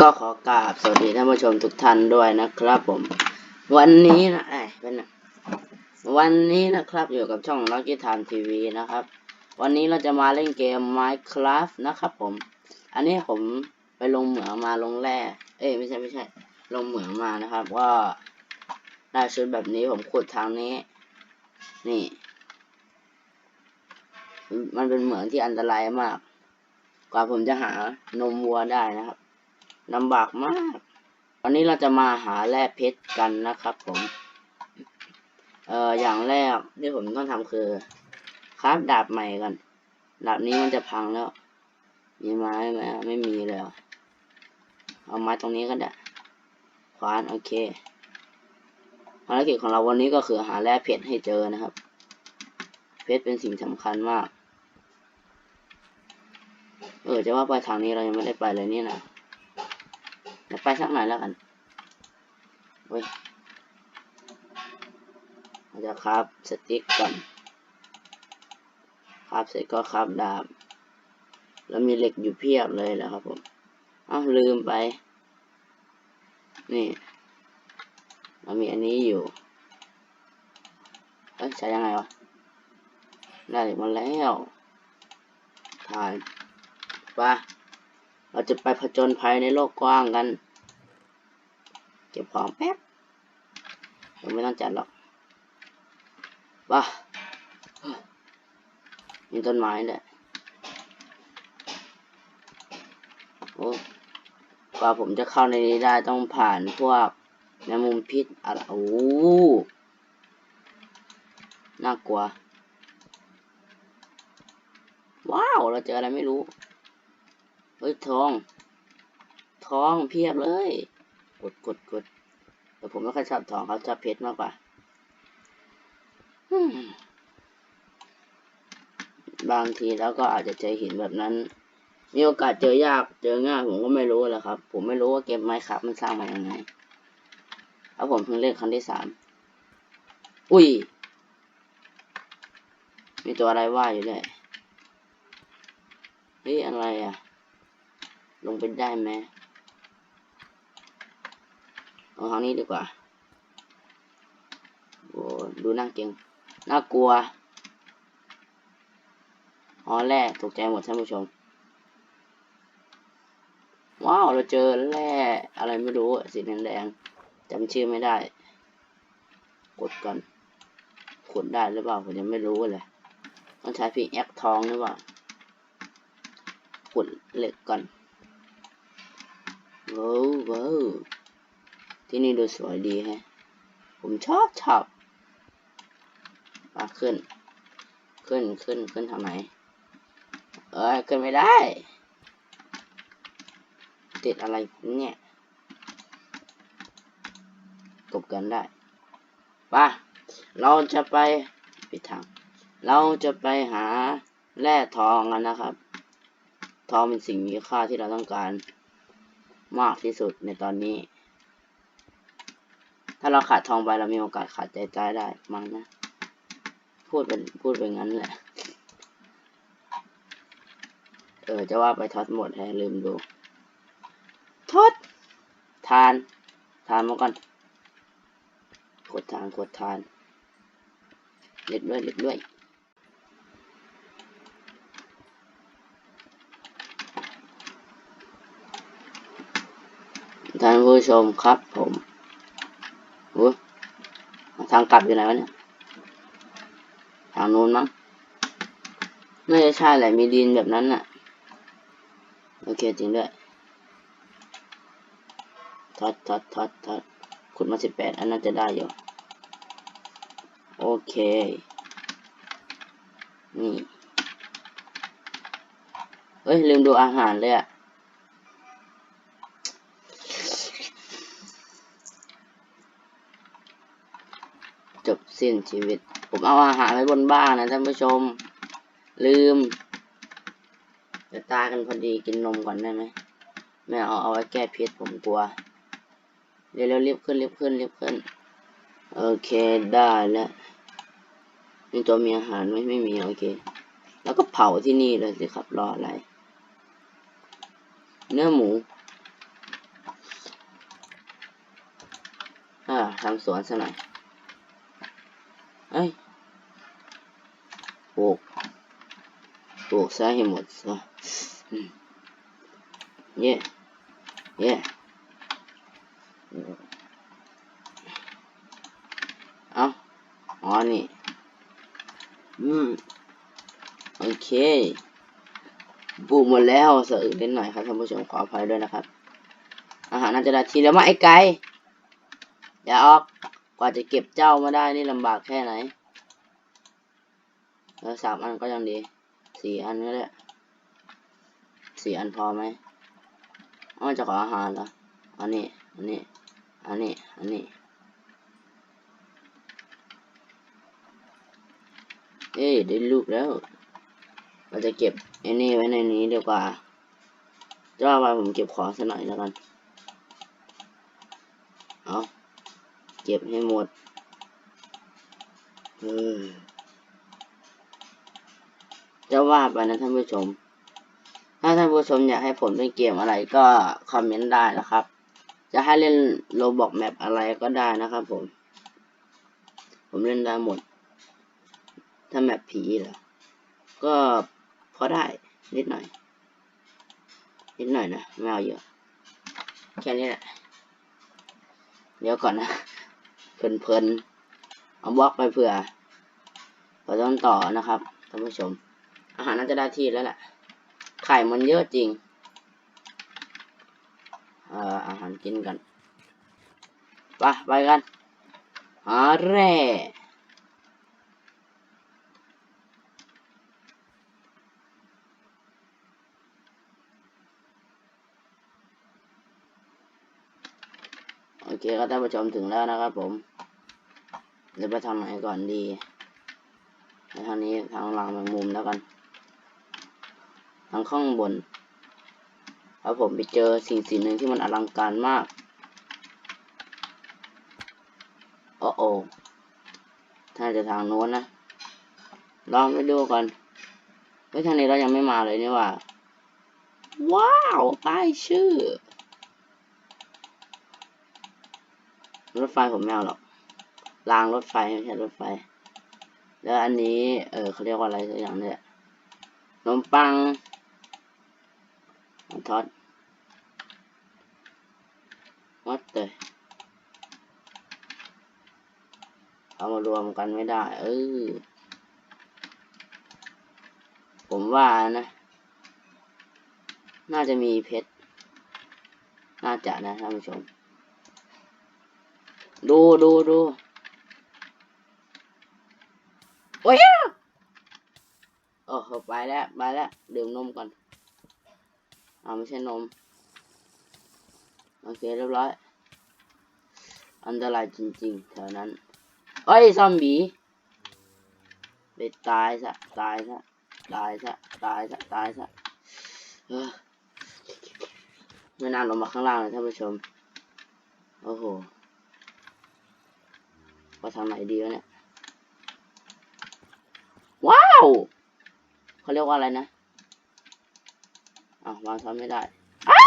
ก็ขอกราบสวัสดีท่านผู้ชมทุกท่านด้วยนะครับผม วันนี้นะไอ้เป็นวันนี้นะครับอยู่กับช่อง Lucky Time TV นะครับ วันนี้เราจะมาเล่นเกม Minecraft นะครับผม อันนี้ผมไปลงเหมืองมาลงแร่เอ้ยไม่ใช่ไม่ใช่ ลงเหมืองมานะครับ ว่าได้ชุดแบบนี้ผมขุดทางนี้ นี่ มันเป็นเหมืองที่อันตรายมาก กว่าผมจะหานมวัวได้นะครับ ลำบากมาก วันนี้เราจะมาหาแร่เพชรกันนะครับผม เอ่อ อย่างแรกที่ผมต้องทำคือคราฟดาบใหม่กัน ดาบนี้มันจะพังแล้ว มีไม้ไหมไม่มีเลยเอาไม้ตรงนี้ก็ได้ ขวานโอเค ภารกิจของเราวันนี้ก็คือหาแร่เพชรให้เจอนะครับ เพชรเป็นสิ่งสำคัญมาก เออ จะว่าไปทางนี้เรายังไม่ได้ไปเลยนี่นะ เดี๋ยวไปสักหน่อยแล้วกันเว้ยเราจะครับสติ๊กก่อนครับเสร็จก็ครับดาบ แล้วมีเหล็กอยู่เพียบเลยแหละครับผมเอ้าลืมไป นี่เรามีอันนี้อยู่ เอ้ยใช้ยังไงวะ ได้เหล็กมาแล้วถ่ายไปเราจะไปผจญภัยในโลกกว้างกัน ก็บของแป๊บยังไม่ต้องจัดหรอกว้ามีต้นไม้ด้วยโอ้กว่าผมจะเข้าในนี้ได้ต้องผ่านพวกแมงมุมพิษอะไรโอ้น่ากลัว ว้าว เราเจออะไรไม่รู้ เฮ้ยทอง ทองเพียบเลย กดกดกดแต่ผมไม่ค่อยชอบทองเขาชอบเพชรมากกว่าอืมบางทีแล้วก็อาจจะเจอหินแบบนั้น มีโอกาสเจอยากเจอง่ายผมก็ไม่รู้แหละครับ ผมไม่รู้ว่าเกมไมค์ครับมันสร้างมายังไงแล้วผมเพิ่งเล่นครั้งที่สามอุ้ย มีตัวอะไรว่าอยู่เลยเฮ้ยอะไรอะ ลงไปได้ไหม เอาทางนี้ดีกว่าโอ้ดูน่าเก่งน่ากลัวอ๋อแร่ตกใจหมดท่านผู้ชม ว้าว เราเจอแร่อะไรไม่รู้สีแดงๆจำชื่อไม่ได้ กดก่อนขุดได้หรือเปล่าผมยังไม่รู้เลยต้องใช้พีแอคทองหรือเปล่าขุดเหล็กก่อนว้าวว้าว ที่นี่ดูสวยดีแฮะ ผมชอบชอบมาขึ้น ขึ้นขึ้นขึ้นทางไหนเอ้ย ขึ้นไม่ได้ ติดอะไรเนี่ยกบกันได้ป่ะเราจะไปปิดทาง เราจะไปหาแร่ทองกันนะครับ ทองเป็นสิ่งมีค่าที่เราต้องการมากที่สุดในตอนนี้ ถ้าเราขาดทองไปเรามีโอกาสขาดใจตายได้มั้งนะ พูดเป็นพูดเป็นงั้นแหละ เออ จะว่าไปทอดหมดแฮลืมดู ทอด ทาน ทานมาก่อนกดทานกดทานเล็กด้วยเล็กด้วยท่านผู้ชมครับผม โอ้ทางกลับอยู่ไหนวะเนี่ย ทางนู้นมั้งน่าจะใช่แหละมีดินแบบนั้นน่ะ โอเคจริงด้วยทัดทัดทัดทัดขุดมาสิบแปดอันน่าจะได้อยู่ โอเค นี่เฮ้ย ลืมดูอาหารเลยอะ สิ้นชีวิต ผมเอาอาหารไว้บนบ้านนะท่านผู้ชม ลืมจะตากันพอดีกินนมก่อนได้ไหมไม่เอาเอาไว้แก้พิษผมกลัว เดี๋ยวเรารีบขึ้นรีบขึ้นรีบขึ้น โอเคได้แล้วมีตัวมีอาหารไม่ไม่มีโอเค แล้วก็เผาที่นี่เลยสิครับรออะไร เนื้อหมูอ่าทำสวนซะหน่อย เอ้ยปลูกปลูกซะให้หมดซะเย่เย่เอาอ๋อนี่ อืม โอเคปลูกหมดแล้วเสะอึกนิดหน่อยครับท่านผู้ชมขออภัยด้วยนะครับ อาหารน่าจะได้ทีแล้วมาไอ้ไก่อย่าออก กว่าจะเก็บเจ้ามาได้นี่ลำบากแค่ไหนเออสามอันก็ยังดีสี่อันก็ได้สี่อันพอไหมอ้อจะขออาหารเหรออันนี้ อันนี้ อันนี้ อันนี้ เอ้ยได้ลูกแล้ว เราจะเก็บไอ้นี่ไว้ในนี้ดีกว่าจะว่าไปผมเก็บของสักหน่อยแล้วกัน เอา เก็บให้หมด เออ จะว่าไปนะท่านผู้ชม ถ้าท่านผู้ชมอยากให้ผมเล่นเกมอะไรก็คอมเมนต์ได้นะครับ จะให้เล่นโรบอกแมปอะไรก็ได้นะครับผม ผมเล่นได้หมด ถ้าแมปผีเหรอ ก็พอได้นิดหน่อย นิดหน่อยนะ ไม่เอาเยอะ แค่นี้แหละ เดี๋ยวก่อนนะ เพลินๆเอาบล็อกไปเผื่อเผื่อต้นต่อนะครับท่านผู้ชม อาหารน่าจะได้ที่แล้วแหละไข่มันเยอะจริงเอ่ออาหารกินกันไปไปกันหาแร่ เคครับท่านผู้ชมถึงแล้วนะครับ ผมจะไปทางไหนก่อนดีไปทางนี้ทางหลังแมงมุมแล้วกัน ทางข้างบนแล้วผมไปเจอสิ่งสิ่งหนึ่งที่มันอลังการมากโอ้โอถ้าจะทางโน้นนะ ลองไปดูก่อนเฮ้ยทางนี้เรายังไม่มาเลยนี่ว่า ว้าวป้ายชื่อ รถไฟผมไม่เอาหรอกรางรถไฟไม่ใช่รถไฟ แล้วอันนี้ เออเขาเรียกว่าอะไรสักอย่างเนี่ยขนมปังทอดวัดเตยเอามารวมกันไม่ได้ เออ ผมว่านะ น่าจะมีเพชร น่าจะนะท่านผู้ชม ดูดูดูโอ้ยโอ้โหไปแล้วไปแล้วดื่มนมก่อนอ่าไม่ใช่นม โอเคเรียบร้อย อันตรายจริงๆแถวนั้นเอ้ยซอมบี้ไปตายซะตายซะตายซะตายซะตายซะเออไม่นานลงมาข้างล่างเลยท่านผู้ชม โอ้โห ไปทางไหนดีวะเนี่ย ว้าวเขาเรียกว่าอะไรนะอ้าววางซ้อนไม่ได้วา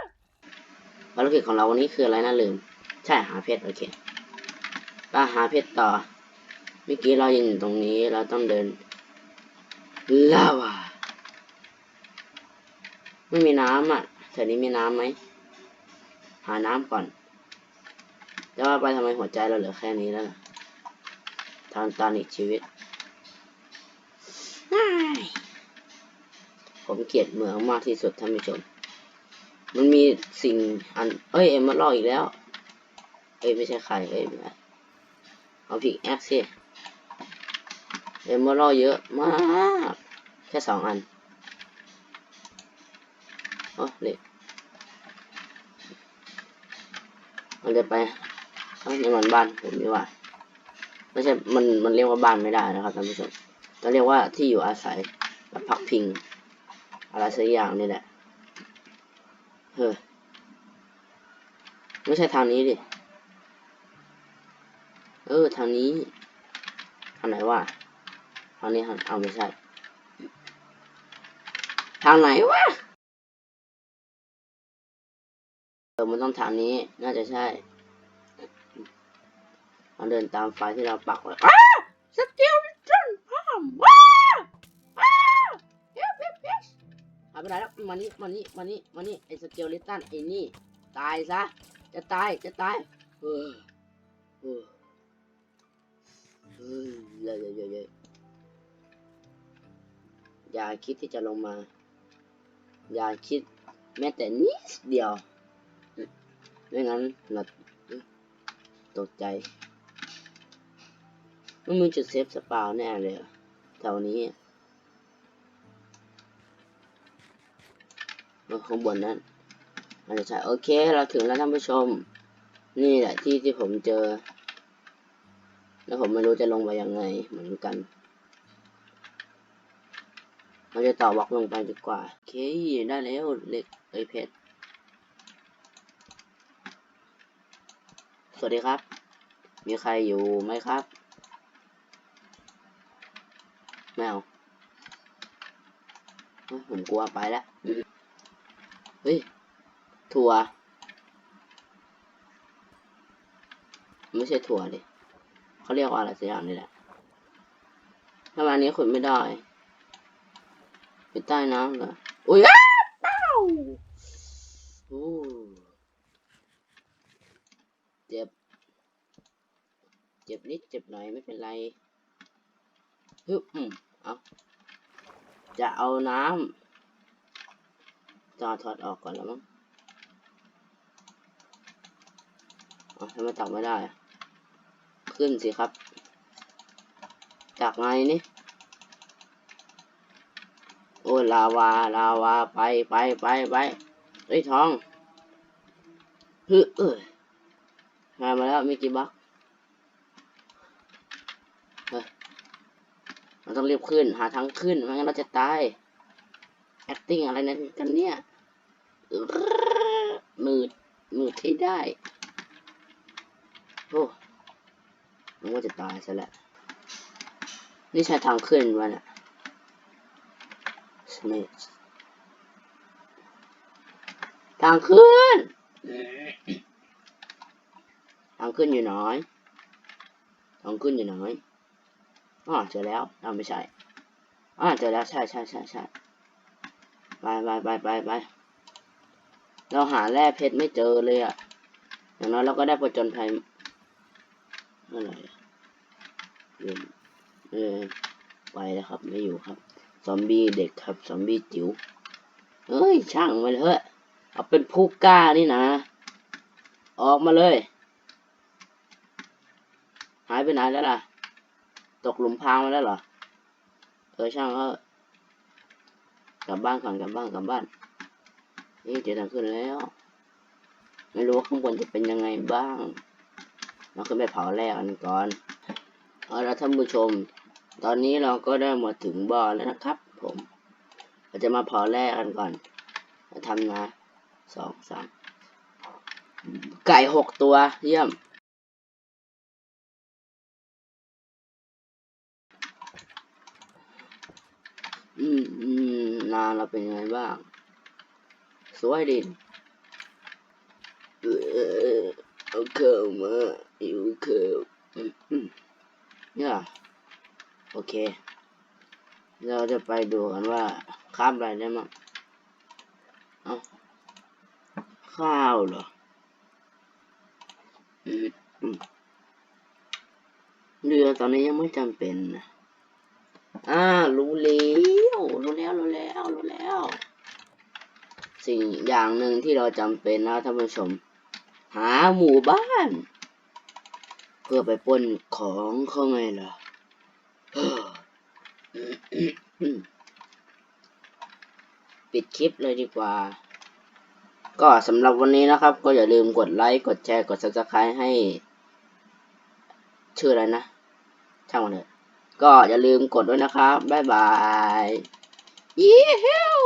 วภารกิจของเราวันนี้คืออะไรนะลืม ใช่หาเพชรโอเคไปหาเพชรต่อ เมื่อกี้เรายืนอยู่ตรงนี้เราต้องเดินลาวาไม่มีน้ำอะแถวนี้มีน้ำไหม หาน้ำก่อน แต่ว่าไปทำไมหัวใจเราเหลือแค่นี้แล้วล่ะทางตันอีกชีวิตอ้ายผมเกลียดเมืองมากที่สุดท่านผู้ชม มันมีสิ่งอัน เอ้ย เอ็มมาลอกอีกแล้ว เอ้ย ไม่ใช่ใคร เอ้ยไม่ใช่เอาพิกแอคสิเอ็มมาลอกเยอะมาก แค่สองอันโอ้เล็กมันจะไป เอ้ยนี่มันบ้านผมนี่ว่า ไม่ใช่มันมันเรียกว่าบ้านไม่ได้นะครับท่านผู้ชมจะเรียกว่าที่อยู่อาศัยแบบพักพิง อะไรสักอย่างนี่แหละเฮ้ยไม่ใช่ทางนี้ดิเออทางนี้ทางไหนวะทางนี้ทางเอาไม่ใช่ ทางไหนวะเออมันต้องทางนี้น่าจะใช่ เราเดินตามไฟที่เราปักไว้อ้าสเกลวิชั่นพามว้าว้าเฮ้ยเฮ้ยเฮ้ยหาไปไหนแล้วมานี่มานี่มานี่มานี่ไอ้สเกลลิตันไอ้นี่ ตายซะ จะตายจะตายเออเออเฮ้ยเย้ยเย้ยเย้ยอย่าคิดที่จะลงมา อย่าคิดแม้แต่นิดเดียวไม่งั้นเราตกใจ มันมีจุดเซฟสปาวแน่เลยแถวนี้อะเออข้างบนนั้นอาจจะใช่โอเค เราถึงแล้วท่านผู้ชม นี่แหละที่ที่ผมเจอ แล้วผมไม่รู้จะลงไปยังไงเหมือนกัน เราจะต่อบล็อกลงไปดีกว่า โอเค ได้แล้วเหล็กเอ้ยเพชร สวัสดีครับ มีใครอยู่ไหมครับ ไม่เอาผมกลัวไปแล้วเฮ้ย ถั่ว ไม่ใช่ถั่วดิเขาเรียกว่าอะไรสักอย่างนี่แหละทำไมอันนี้ขุดไม่ได้อยู่ใต้น้ำเหรออุ้ยอ้าวโอ้เจ็บ เจ็บนิดเจ็บหน่อยไม่เป็นไรฮึบอืม เอาจะเอาน้ำจอถอดออกก่อนแล้วมั้งเอาทำไมตักไม่ได้ ขึ้นสิครับตักไงนี่ โอ้ลาวา ลาวา ไปไปไปไปเอ้ยทองฮึเอ้ยมามาแล้วมีกี่บล็อกเฮ้ย เราต้องรีบขึ้น หาทางขึ้นไม่งั้นเราจะตาย acting อะไรนั้นกันเนี่ยอื้อมืดมืดที่ได้ โอ้นึกว่าจะตายซะแล้วนี่ใช่ทางขึ้นวะเนี่ย Smith ทางขึ้น ทางขึ้นอยู่น้อย ทางขึ้นอยู่น้อย อ๋อเจอแล้วอ้าไม่ใช่อ่าเจอแล้วใช่ใช่ใช่ใช่ไปไปไปไปไปเราหาแร่เพชรไม่เจอเลยอะอย่างน้อยเราก็ได้ผจญภัยอะไรเรียเออไปแล้วครับ ไม่อยู่ครับ ซอมบี้เด็กครับ ซอมบี้จิ๋วเอ้ย ช่างมันเถอะ เอาเป็นผู้กล้านี่นะ ออกมาเลย หายไปไหนแล้วล่ะ ตกหลุมพรางมาแล้วเหรอ เออช่างเขากลับบ้านก่อนกลับบ้านกลับบ้าน นี่เจอทางขึ้นแล้ว ไม่รู้ว่าข้างบนจะเป็นยังไงบ้าง เราขึ้นไปเผาแรกกันก่อน เอาละท่านผู้ชม ตอนนี้เราก็ได้มาถึงบ่อแล้วนะครับ ผมเราจะมาเผาแร่กันก่อนมาทำนะสองสามไก่หกตัวเยี่ยม อืมอืมนาเราเป็นยังไงบ้าง สวยดิเออเอาเข้ามาอยู่เข้าอืมเนี่ยโอเค เราจะไปดูกันว่าข้ามอะไรได้มั้งเอาข้าวเหรออืมอืมเรือตอนนี้ยังไม่จำเป็นนะ อ่า รู้แล้วรู้แล้วรู้แล้วรู้แล้ว สิ่งอย่างหนึ่งที่เราจำเป็นนะท่านผู้ชม หาหมู่บ้าน เพื่อไปปล้นของเขาไงล่ะปิดคลิปเลยดีกว่า ก็สำหรับวันนี้นะครับ ก็อย่าลืมกดไลค์กดแชร์กด subscribe ให้ ชื่ออะไรนะ ช่างมันเถอะ ก็อย่าลืมกดด้วยนะครับ บ๊ายบายยี่ฮิว